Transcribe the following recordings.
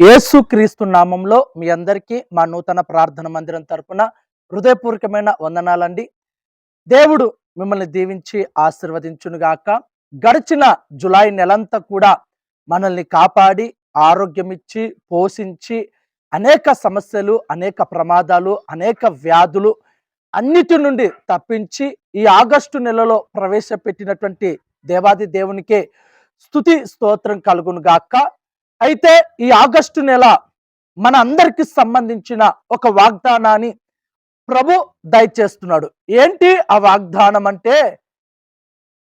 యేసు క్రీస్తు నామంలో మీ అందరికీ మా నూతన ప్రార్థన మందిరం తరపున హృదయపూర్వకమైన వందనాలండి. దేవుడు మిమ్మల్ని దీవించి ఆశీర్వదించునుగాక. గడిచిన జులై నెలంతా కూడా మనల్ని కాపాడి ఆరోగ్యం ఇచ్చి పోషించి అనేక సమస్యలు అనేక ప్రమాదాలు అనేక వ్యాధులు అన్నిటి నుండి తప్పించి ఈ ఆగస్టు నెలలో ప్రవేశపెట్టినటువంటి దేవాది దేవునికే స్తుతి స్తోత్రం కలుగును గాక అయితే ఈ ఆగస్టు నెల మన అందరికి సంబంధించిన ఒక వాగ్దానాన్ని ప్రభు దయచేస్తున్నాడు. ఏంటి ఆ వాగ్దానం అంటే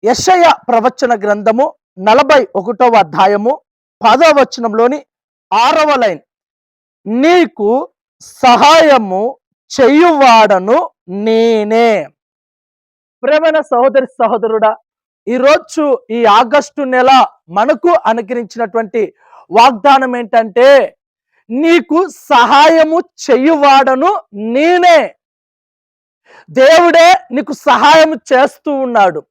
యశయ ప్రవచన గ్రంథము నలభై ఒకటవ అధ్యాయము పదవ వచనంలోని ఆరవ లైన్. నీకు సహాయము చెయ్యువాడను నేనే. ప్రేమైన సహోదరి సహోదరుడా ఈరోజు ఈ ఆగస్టు నెల మనకు అనుకరించినటువంటి వాగ్దానం ఏంటంటే నీకు సహాయము చెయ్యువాడను నేనే. దేవుడే నీకు సహాయం చేస్తూ ఉన్నాడు.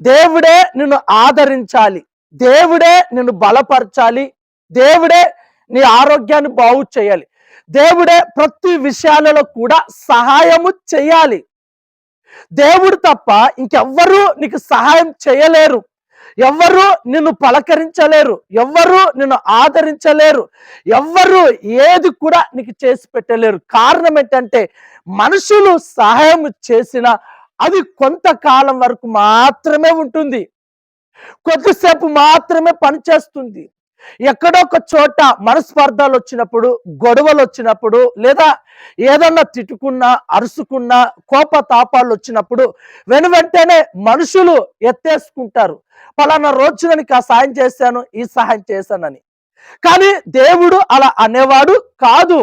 దేవుడే నిన్ను ఆదరించాలి. దేవుడే నిన్ను బలపరచాలి. దేవుడే నీ ఆరోగ్యాన్ని బాగు చేయాలి. దేవుడే ప్రతి విషయాలలో కూడా సహాయము చేయాలి. దేవుడు తప్ప ఇంకెవ్వరూ నీకు సహాయం చేయలేరు. ఎవ్వరు నిన్ను పలకరించలేరు ఎవ్వరు నిన్ను ఆదరించలేరు ఎవ్వరు ఏది కూడా నీకు చేసి పెట్టలేరు. కారణం ఏంటంటే మనుషులు సహాయం చేసిన అది కొంతకాలం వరకు మాత్రమే ఉంటుంది. కొద్దిసేపు మాత్రమే పనిచేస్తుంది ఎక్కడో ఒక చోట మనస్పర్ధాలు వచ్చినప్పుడు గొడవలు వచ్చినప్పుడు లేదా ఏదన్నా తిట్టుకున్నా అరుసుకున్నా కోప తాపాలు వచ్చినప్పుడు వెను వెంటనే మనుషులు ఎత్తేసుకుంటారు. పలానా రోజున నీకు ఆ సాయం చేశాను ఈ సహాయం చేశానని. కానీ దేవుడు అలా అనేవాడు కాదు.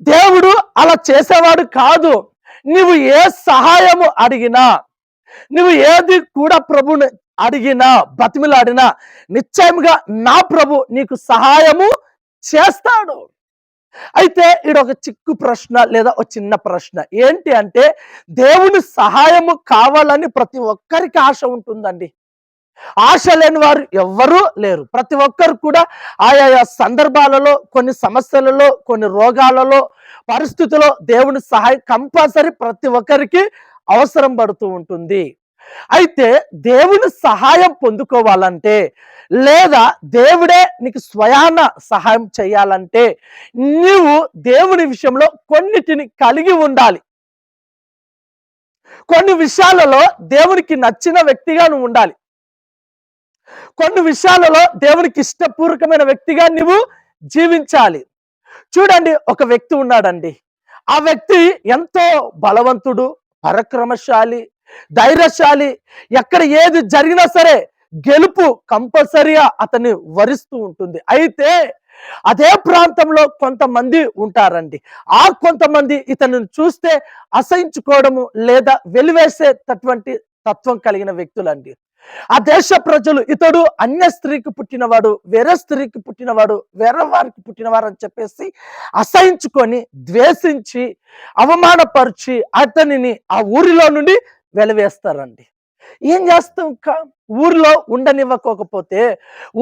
దేవుడు అలా చేసేవాడు కాదు. నువ్వు ఏ సహాయము అడిగినా నువ్వు ఏది కూడా ప్రభుని అడిగినా బతిమిలాడినా నిశ్చయముగా నా ప్రభు నీకు సహాయము చేస్తాడు. అయితే ఈడ ఒక చిక్కు ప్రశ్న లేదా ఒక చిన్న ప్రశ్న. ఏంటి అంటే దేవుని సహాయము కావాలని ప్రతి ఒక్కరికి ఆశ ఉంటుందండి. ఆశ లేని వారు ఎవ్వరూ లేరు. ప్రతి ఒక్కరు కూడా ఆయా సందర్భాలలో కొన్ని సమస్యలలో కొన్ని రోగాలలో పరిస్థితుల్లో దేవుని సహాయం కంపల్సరీ ప్రతి ఒక్కరికి అవసరం పడుతూ ఉంటుంది. అయితే దేవుని సహాయం పొందుకోవాలంటే లేదా దేవుడే నీకు స్వయాన సహాయం చేయాలంటే నీవు దేవుని విషయంలో కొన్నిటిని కలిగి ఉండాలి. కొన్ని విషయాలలో దేవునికి నచ్చిన వ్యక్తిగా నువ్వు ఉండాలి. కొన్ని విషయాలలో దేవునికి ఇష్టపూర్వకమైన వ్యక్తిగా నువ్వు జీవించాలి. చూడండి ఒక వ్యక్తి ఉన్నాడండి. ఆ వ్యక్తి ఎంతో బలవంతుడు పరక్రమశాలి ధైర్యశాలి. ఎక్కడ ఏది జరిగినా సరే గెలుపు కంపల్సరీగా అతన్ని వరిస్తూ ఉంటుంది. అయితే అదే ప్రాంతంలో కొంతమంది ఉంటారండి. ఆ కొంతమంది ఇతను చూస్తే అసహించుకోవడము లేదా వెలివేసేటటువంటి తత్వం కలిగిన వ్యక్తులండి. ఆ దేశ ప్రజలు ఇతడు అన్య స్త్రీకి పుట్టినవాడు వేరే స్త్రీకి పుట్టినవాడు వేరే వారికి పుట్టినవారు అని చెప్పేసి అసహించుకొని ద్వేషించి అవమానపరిచి అతనిని ఆ ఊరిలో నుండి వెలవేస్తారండి. ఏం చేస్తాం ఊర్లో ఊరిలో ఉండనివ్వకపోతే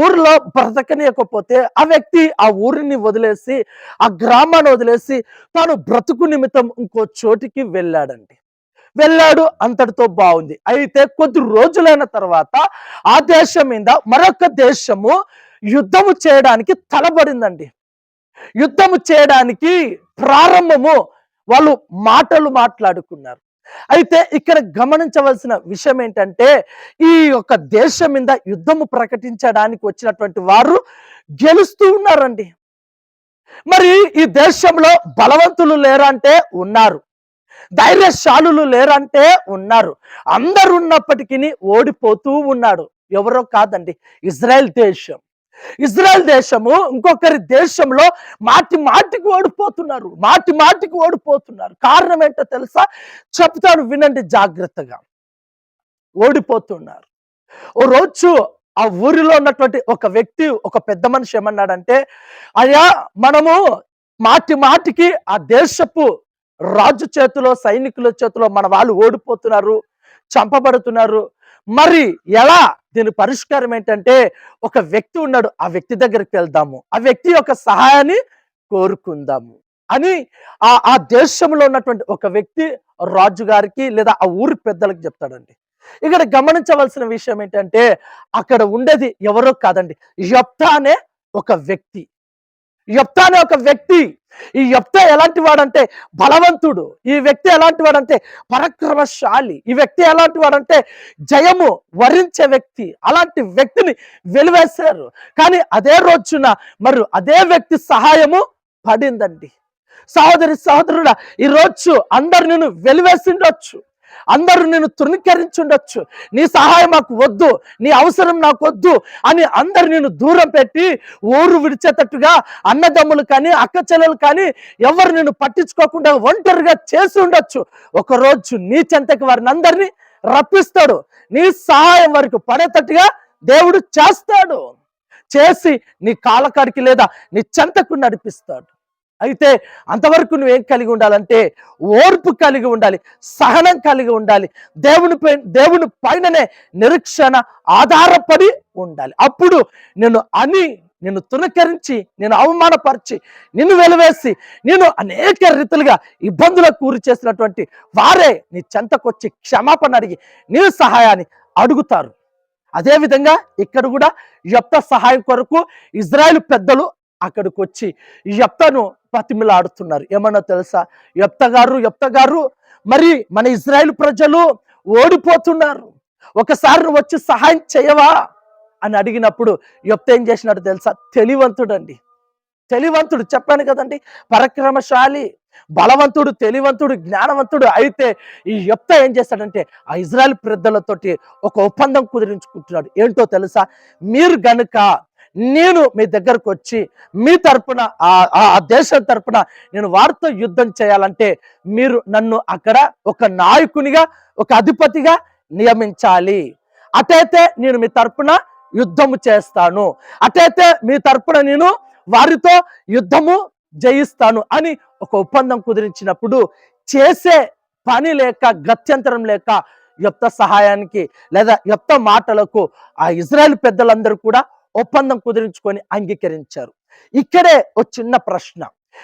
ఊరిలో బ్రతకనివ్వకపోతే ఆ వ్యక్తి ఆ ఊరిని వదిలేసి ఆ గ్రామాన్ని వదిలేసి తాను బ్రతుకు నిమిత్తం ఇంకో చోటికి వెళ్ళాడండి. వెళ్ళాడు అంతటితో బాగుంది. అయితే కొద్ది రోజులైన తర్వాత ఆ దేశం మీద మరొక దేశము యుద్ధము చేయడానికి తలబడిందండి యుద్ధము చేయడానికి ప్రారంభము వాళ్ళు మాటలు మాట్లాడుకున్నారు. అయితే ఇక్కడ గమనించవలసిన విషయం ఏంటంటే ఈ యొక్క దేశం మీద యుద్ధము ప్రకటించడానికి వచ్చినటువంటి వారు గెలుస్తూ ఉన్నారండి. మరి ఈ దేశంలో బలవంతులు లేరంటే ఉన్నారు. ధైర్యశాలులు లేరంటే ఉన్నారు. అందరు ఉన్నప్పటికీ ఓడిపోతూ ఉన్నాడు ఎవరో కాదండి ఇజ్రాయెల్ దేశం. ఇజ్రాయెల్ దేశము ఇంకొకరి దేశంలో మాటి మాటికి ఓడిపోతున్నారు మాటి మాటికి ఓడిపోతున్నారు. కారణం ఏంటో తెలుసా? చెప్తాను వినండి జాగ్రత్తగా. ఓడిపోతున్నారు. ఓ రోజు ఆ ఊరిలో ఉన్నటువంటి ఒక వ్యక్తి ఒక పెద్ద మనిషి ఏమన్నాడంటే అయ్యా మనము మాటి మాటికి ఆ దేశపు రాజు చేతిలో సైనికుల చేతిలో మన వాళ్ళు ఓడిపోతున్నారు చంపబడుతున్నారు. మరి ఎలా దీని పరిష్కారం ఏంటంటే ఒక వ్యక్తి ఉన్నాడు ఆ వ్యక్తి దగ్గరికి వెళ్దాము. ఆ వ్యక్తి యొక్క సహాయాన్ని కోరుకుందాము అని ఆ ఆ దేశంలో ఉన్నటువంటి ఒక వ్యక్తి రాజు గారికి లేదా ఆ ఊరి పెద్దలకు చెప్తాడండి. ఇక్కడ గమనించవలసిన విషయం ఏంటంటే అక్కడ ఉండేది ఎవరో కాదండి. యప్తా అనే ఒక వ్యక్తి. యప్తా అనే ఒక వ్యక్తి. ఈ యప్తా ఎలాంటి వాడంటే బలవంతుడు. ఈ వ్యక్తి ఎలాంటి వాడంటే పరాక్రమశాలి. ఈ వ్యక్తి ఎలాంటి వాడంటే జయము వరించే వ్యక్తి. అలాంటి వ్యక్తిని వెలివేశారు. కానీ అదే రోజున మరి అదే వ్యక్తి సహాయము పడిందండి. సహోదరి సహోదరుడా ఈ రోజు అందరు నేను వెలివేసిండొచ్చు. అందరూ నేను తృణీకరించుండొచ్చు. నీ సహాయం మాకు వద్దు నీ అవసరం నాకు వద్దు అని అందరు నేను దూరం పెట్టి ఊరు విడిచేటట్టుగా అన్నదమ్ములు కానీ అక్క చెల్లెలు కానీ ఎవరు నేను పట్టించుకోకుండా ఒంటరిగా చేసి ఉండొచ్చు. ఒకరోజు నీ చెంతకి వారిని అందరినీ రప్పిస్తాడు. నీ సహాయం వరకు పడేటట్టుగా దేవుడు చేస్తాడు. చేసి నీ కాలకాడికి లేదా నీ చెంతకు నడిపిస్తాడు. అయితే అంతవరకు నువ్వేం కలిగి ఉండాలంటే ఓర్పు కలిగి ఉండాలి సహనం కలిగి ఉండాలి దేవుని పై దేవుని పైననే నిరీక్షణ ఆధారపడి ఉండాలి. అప్పుడు నేను అని నిన్ను తునకరించి నేను అవమానపరిచి నిన్ను వెలివేసి నేను అనేక రీతులుగా ఇబ్బందులకు కూరి చేసినటువంటి వారే నీ చెంతకొచ్చి క్షమాపణ అడిగి నీ సహాయాన్ని అడుగుతారు. అదేవిధంగా ఇక్కడ కూడా యొక్క సహాయం కొరకు ఇజ్రాయెల్ పెద్దలు అక్కడికి వచ్చి యప్తను బతిమిలాడుతున్నారు. ఏమన్నా తెలుసా? యప్త గారు యప్త గారు మరి మన ఇజ్రాయెల్ ప్రజలు ఓడిపోతున్నారు. ఒకసారి నువ్వు వచ్చి సహాయం చేయవా? అని అడిగినప్పుడు యొప్త ఏం చేసినాడు తెలుసా? తెలివంతుడండి. తెలివంతుడు చెప్పాను కదండి పరక్రమశాలి బలవంతుడు తెలివంతుడు జ్ఞానవంతుడు అయితే ఈ యొప్త ఏం చేస్తాడంటే ఆ ఇజ్రాయల్ పెద్దలతోటి ఒక ఒప్పందం కుదిరించుకుంటున్నాడు. ఏంటో తెలుసా? మీరు గనుక నేను మీ దగ్గరకు వచ్చి మీ తరపున ఆ ఆ దేశం తరపున నేను వారితో యుద్ధం చేయాలంటే మీరు నన్ను అక్కడ ఒక నాయకునిగా ఒక అధిపతిగా నియమించాలి. అటైతే నేను మీ తరపున యుద్ధము చేస్తాను. అటైతే మీ తరపున నేను వారితో యుద్ధము జయిస్తాను అని ఒక ఒప్పందం కుదిరించినప్పుడు చేసే పని లేక గత్యంతరం లేక యొక్క సహాయానికి లేదా యొక్క మాటలకు ఆ ఇజ్రాయెల్ పెద్దలందరూ కూడా ఒప్పందం కుదిరించుకొని అంగీకరించారు. ఇక్కడే ఒక చిన్న ప్రశ్న.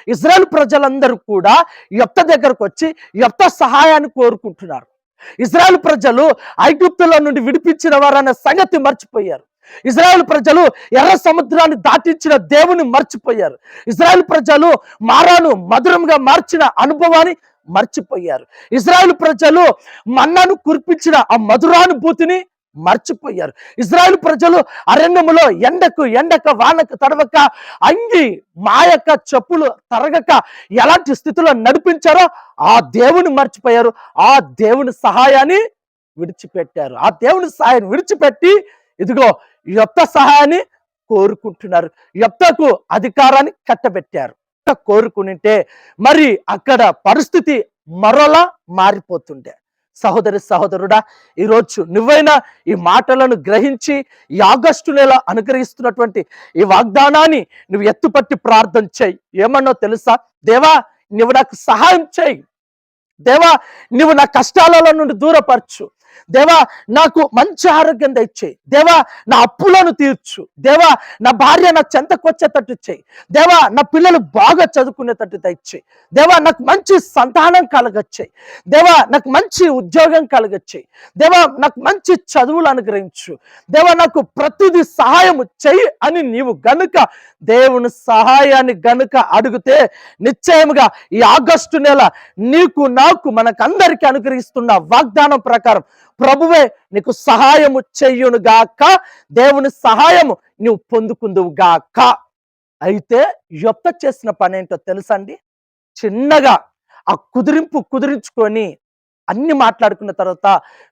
ఇజ్రాయెల్ ప్రజలందరూ కూడా యొప్త దగ్గరకు వచ్చి యొప్త సహాయాన్ని కోరుకుంటున్నారు. ఇజ్రాయెల్ ప్రజలు ఐగుప్తులో నుండి విడిపించిన వారన్న సంగతి మర్చిపోయారు. ఇజ్రాయెల్ ప్రజలు ఎర్ర సముద్రాన్ని దాటించిన దేవుని మర్చిపోయారు. ఇజ్రాయెల్ ప్రజలు మారాను మధురంగా మార్చిన అనుభవాన్ని మర్చిపోయారు. ఇజ్రాయెల్ ప్రజలు మన్నాను కురిపించిన ఆ మధురానుభూతిని మర్చిపోయారు. ఇజ్రాయెల్ ప్రజలు అరణ్యములో ఎండకు ఎండక వానకు తడవక అంగి మాయక చెప్పులు తరగక ఎలాంటి స్థితిలో నడిపించారో ఆ దేవుని మర్చిపోయారు. ఆ దేవుని సహాయాన్ని విడిచిపెట్టారు. ఆ దేవుని సహాయాన్ని విడిచిపెట్టి ఇదిగో యొక్క సహాయాన్ని కోరుకుంటున్నారు. యొక్కకు అధికారాన్ని కట్టబెట్టారు. కోరుకుంటే మరి అక్కడ పరిస్థితి మరోలా మారిపోతుండే. సహోదరి సహోదరుడా ఈరోజు నువ్వైనా ఈ మాటలను గ్రహించి ఈ ఆగస్టు నెల అనుగ్రహిస్తున్నటువంటి ఈ వాగ్దానాన్ని నువ్వు ఎత్తుపట్టి ప్రార్థన చేయి. ఏమన్నో తెలుసా? దేవా నువ్వు నాకు సహాయం చేయి. దేవా నువ్వు నా కష్టాలలో నుండి దూరపరచు. దేవా నాకు మంచి ఆరోగ్యం తెచ్చేయి దేవా నా అప్పులను తీర్చు. దేవా నా భార్య నా చెంతకు వచ్చేటట్టు చేయి. దేవా నా పిల్లలు బాగా చదువుకునేటట్టు తెచ్చేయి దేవా నాకు మంచి సంతానం కలగచ్చాయి. దేవా నాకు మంచి ఉద్యోగం కలగచ్చాయి. దేవా నాకు మంచి చదువులు అనుగ్రహించు. దేవా నాకు ప్రతిదీ సహాయం చెయ్యి అని నీవు గనుక దేవుని సహాయాన్ని గనుక అడిగితే నిశ్చయముగా ఈ ఆగస్టు నెల నీకు నాకు మనకందరికీ అనుగ్రహిస్తున్న వాగ్దానం ప్రకారం ప్రభువే నీకు సహాయము చెయ్యును గాక దేవుని సహాయము నువ్వు పొందుకుందువు గాక. అయితే యొప్త చేసిన పని ఏంటో తెలుసండి? చిన్నగా ఆ కుదిరింపు కుదిరించుకొని అన్ని మాట్లాడుకున్న తర్వాత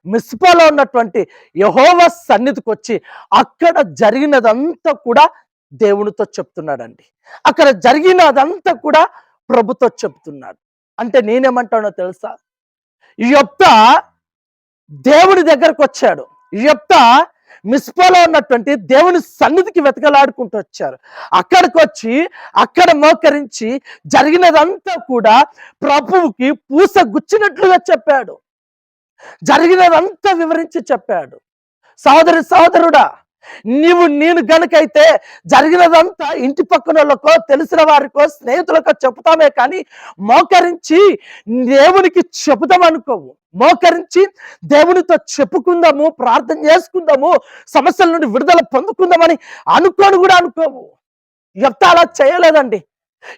మిస్పాలో ఉన్నటువంటి యహోవ సన్నిధికి వచ్చి అక్కడ జరిగినదంతా కూడా దేవునితో చెప్తున్నాడండి. అక్కడ జరిగినదంతా కూడా ప్రభుతో చెప్తున్నాడు. అంటే నేనేమంటానో తెలుసా? యొక్క దేవుడి దగ్గరకు వచ్చాడు. యొప్త మిస్పోలో ఉన్నటువంటి దేవుని సన్నిధికి వెతకలాడుకుంటూ వచ్చారు. అక్కడికి వచ్చి అక్కడ మోకరించి జరిగినదంతా కూడా ప్రభువుకి పూస గుచ్చినట్లుగా చెప్పాడు. జరిగినదంతా వివరించి చెప్పాడు. సహోదరి సహోదరుడా నీవు నేను గనుకైతే జరిగినదంతా ఇంటి పక్కన వాళ్ళకో తెలిసిన వారికో స్నేహితులకో చెబుతామే కానీ మోకరించి దేవునికి చెబుదాం అనుకోవు మోకరించి దేవునితో చెప్పుకుందాము ప్రార్థన చేసుకుందాము సమస్యల నుండి విడుదల పొందుకుందామని అనుకోని కూడా అనుకోవు. ఎప్తా అలా చేయలేదండి.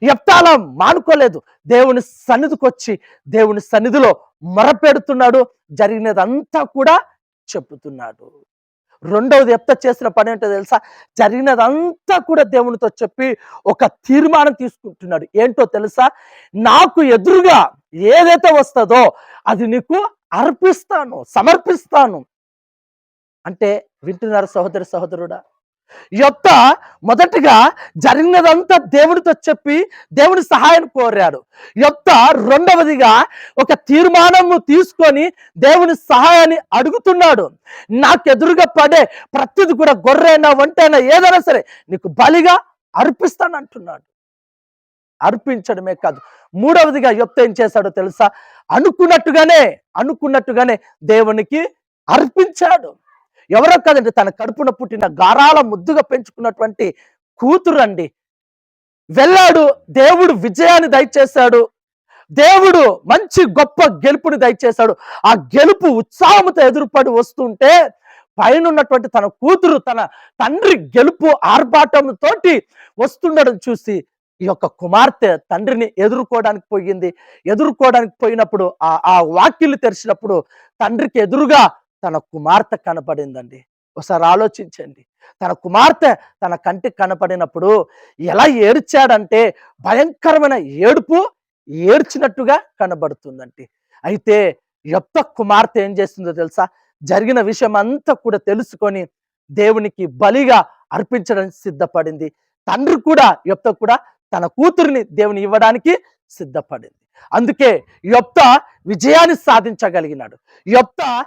ఎప్తా అలా మానుకోలేదు. దేవుని సన్నిధికి వచ్చి దేవుని సన్నిధిలో మొరపెడుతున్నాడు. జరిగినదంతా కూడా చెప్పుతున్నాడు రెండవది ఎప్త చేసిన పని ఏంటో తెలుసా? జరిగినదంతా కూడా దేవునితో చెప్పి ఒక తీర్మానం తీసుకుంటున్నాడు. ఏంటో తెలుసా? నాకు ఎదురుగా ఏదైతే వస్తుందో అది నీకు అర్పిస్తాను సమర్పిస్తాను. అంటే వింటున్నారు సహోదరి సహోదరుడా? యొక్క మొదటిగా జరిగినదంతా దేవుడితో చెప్పి దేవుని సహాయం కోరాడు. యొక్క రెండవదిగా ఒక తీర్మానము తీసుకొని దేవుని సహాయాన్ని అడుగుతున్నాడు. నాకు ఎదురుగా పడే ప్రతిది కూడా గొర్రెనా వంటైనా ఏదైనా సరే నీకు బలిగా అర్పిస్తాను అంటున్నాడు అర్పించడమే కాదు. మూడవదిగా యొప్త ఏం చేశాడో తెలుసా? అనుకున్నట్టుగానే అనుకున్నట్టుగానే దేవునికి అర్పించాడు. ఎవరో కాదండి తన కడుపున పుట్టిన గారాల ముద్దుగా పెంచుకున్నటువంటి కూతురు అండి వెళ్ళాడు దేవుడు విజయాన్ని దయచేశాడు. దేవుడు మంచి గొప్ప గెలుపుని దయచేశాడు. ఆ గెలుపు ఉత్సాహంతో ఎదురుపడి వస్తుంటే పైన ఉన్నటువంటి తన కూతురు తన తండ్రి గెలుపు ఆర్భాటంతో వస్తుండడం చూసి ఈ యొక్క కుమార్తె తండ్రిని ఎదుర్కోవడానికి పోయింది. ఎదుర్కోవడానికి పోయినప్పుడు ఆ ఆ వాక్యులు తెరిచినప్పుడు తండ్రికి ఎదురుగా తన కుమార్తె కనపడిందండి ఒకసారి ఆలోచించండి. తన కుమార్తె తన కంటికి కనపడినప్పుడు ఎలా ఏడ్చాడంటే భయంకరమైన ఏడుపు ఏడ్చినట్టుగా కనబడుతుందండి. అయితే యొక్క కుమార్తె ఏం చేస్తుందో తెలుసా? జరిగిన విషయం అంతా కూడా తెలుసుకొని దేవునికి బలిగా అర్పించడానికి సిద్ధపడింది. తండ్రి కూడా యొక్క కూడా తన కూతురిని దేవుని ఇవ్వడానికి సిద్ధపడింది. అందుకే యొప్త విజయాన్ని సాధించగలిగినాడు. యొప్త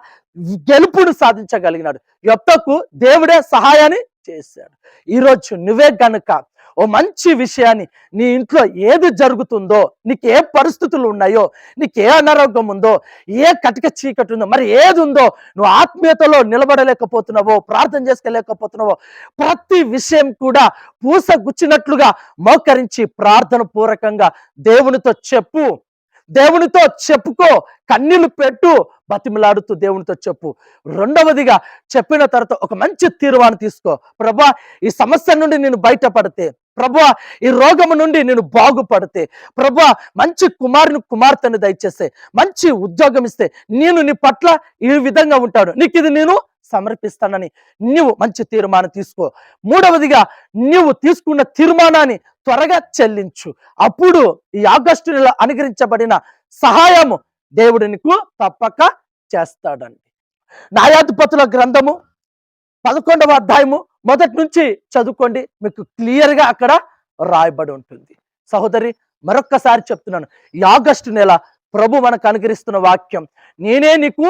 గెలుపును సాధించగలిగినాడు. యొప్తకు దేవుడే సహాయాన్ని చేశాడు. ఈరోజు నువ్వే గనుక ఓ మంచి విషయాన్ని నీ ఇంట్లో ఏది జరుగుతుందో నీకు ఏ పరిస్థితులు ఉన్నాయో నీకు ఏ అనారోగ్యం ఉందో ఏ కటిక చీకటి ఉందో మరి ఏది ఉందో నువ్వు ఆత్మీయతలో నిలబడలేకపోతున్నావో ప్రార్థన చేసుకోలేకపోతున్నావో ప్రతి విషయం కూడా పూస గుచ్చినట్లుగా మోకరించి ప్రార్థన పూర్వకంగా దేవునితో చెప్పు. దేవునితో చెప్పుకో కన్నీళ్ళు పెట్టు బతిమలాడుతూ దేవునితో చెప్పు. రెండవదిగా చెప్పిన తర్వాత ఒక మంచి తీర్మానం తీసుకో. ప్రభా ఈ సమస్య నుండి నేను బయటపడితే ప్రభా ఈ రోగము నుండి నేను బాగుపడితే ప్రభా మంచి కుమారుని కుమార్తెను దయచేస్తే మంచి ఉద్యోగం ఇస్తే నేను నీ పట్ల ఈ విధంగా ఉంటాడు నీకు ఇది నేను సమర్పిస్తానని నీవు మంచి తీర్మానం తీసుకో. మూడవదిగా నీవు తీసుకున్న తీర్మానాన్ని త్వరగా చెల్లించు. అప్పుడు ఈ ఆగస్టు నెల అనుగ్రహించబడిన సహాయము దేవుడు నీకు తప్పక చేస్తాడండి. న్యాయాధిపతుల గ్రంథము పదకొండవ అధ్యాయము మొదటి నుంచి చదువుకోండి మీకు క్లియర్గా అక్కడ రాయబడి ఉంటుంది. సహోదరి మరొక్కసారి చెప్తున్నాను. ఈ ఆగస్టు నెల ప్రభు మనకు అనుగ్రహిస్తున్న వాక్యం నేనే నీకు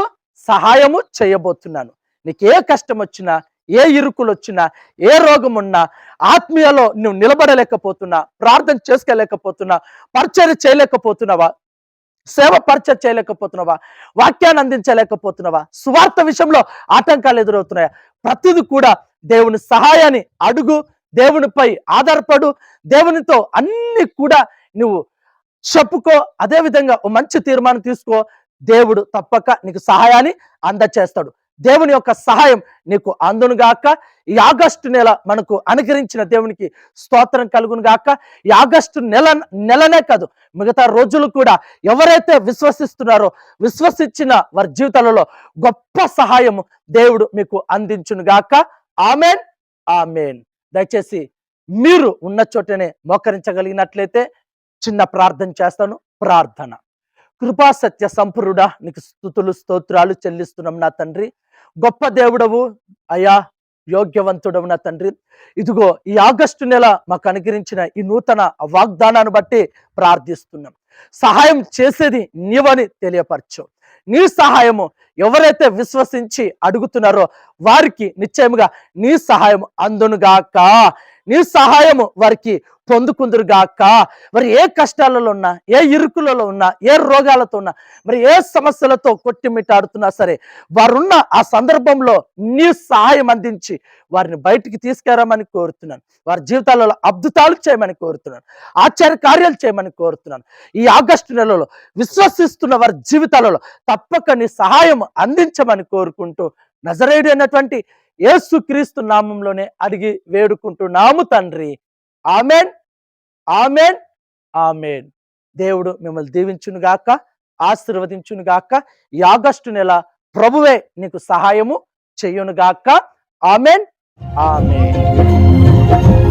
సహాయము చేయబోతున్నాను. నీకు ఏ కష్టం వచ్చినా ఏ ఇరుకులు వచ్చినా ఏ రోగం ఉన్నా ఆత్మీయలో నువ్వు నిలబడలేకపోతున్నా ప్రార్థన చేసుకోలేకపోతున్నా పరిచయం చేయలేకపోతున్నావా? సేవ పరిచయం చేయలేకపోతున్నావా? వాక్యాన్ని అందించలేకపోతున్నావా? సువార్త విషయంలో ఆటంకాలు ఎదురవుతున్నాయా? ప్రతిది కూడా దేవుని సహాయాన్ని అడుగు దేవునిపై ఆధారపడు దేవునితో అన్ని కూడా నువ్వు చెప్పుకో అదే విధంగా ఓ మంచి తీర్మానం తీసుకో దేవుడు తప్పక నీకు సహాయాన్ని అందచేస్తాడు. దేవుని యొక్క సహాయం నీకు అందును గాక. ఈ ఆగస్టు నెల మనకు అనుగ్రహించిన దేవునికి స్తోత్రం కలుగును గాక. ఈ ఆగస్టు నెల నెలనే కాదు మిగతా రోజులు కూడా ఎవరైతే విశ్వసిస్తున్నారో విశ్వసించిన వారి జీవితాలలో గొప్ప సహాయము దేవుడు మీకు అందించును గాక. Amen amen. దయచేసి మీరు ఉన్న చోటనే మోకరించగలిగినట్లయితే చిన్న ప్రార్థన చేస్తాను. ప్రార్థన. కృపా సత్య సంపూర్ణుడా నీకు స్థుతులు స్తోత్రాలు చెల్లిస్తున్నాం నా తండ్రి. గొప్ప దేవుడవు అయ్యా యోగ్యవంతుడవు నా తండ్రి. ఇదిగో ఈ ఆగస్టు నెల మాకు అనుగ్రహించిన ఈ నూతన వాగ్దానాన్ని బట్టి ప్రార్థిస్తున్నాం. సహాయం చేసేది నీవని తెలియపరచు. నీ సహాయము ఎవరైతే విశ్వసించి అడుగుతున్నారో వారికి నిశ్చయముగా నీ సహాయం అందునుగాక. నీ సహాయము వారికి పొందుకుందురుగాక మరి ఏ కష్టాలలో ఉన్నా ఏ ఇరుకులలో ఉన్నా ఏ రోగాలతో ఉన్నా మరి ఏ సమస్యలతో కొట్టిమిట్టాడుతున్నా సరే వారున్న ఆ సందర్భంలో నీ సహాయం అందించి వారిని బయటికి తీసుకురామని కోరుతున్నాను. వారి జీవితాలలో అద్భుతాలు చేయమని కోరుతున్నాను. ఆచార్య కార్యాలు చేయమని కోరుతున్నాను. ఈ ఆగస్టు నెలలో విశ్వసిస్తున్న వారి జీవితాలలో తప్పక నీ సహాయం అందించమని కోరుకుంటూ నజరేయుడు అయినటువంటి యేసు క్రీస్తు నామంలోనే అడిగి వేడుకుంటున్నాము తండ్రి. ఆమెన్. ఆమెన్. ఆమెన్. దేవుడు మిమ్మల్ని దీవించునుగాక ఆశీర్వదించునుగాక ఆశీర్వదించును గాక ఈ ఆగస్టు నెల ప్రభువే నీకు సహాయము చెయ్యునుగాక ఆమెన్. ఆమెన్.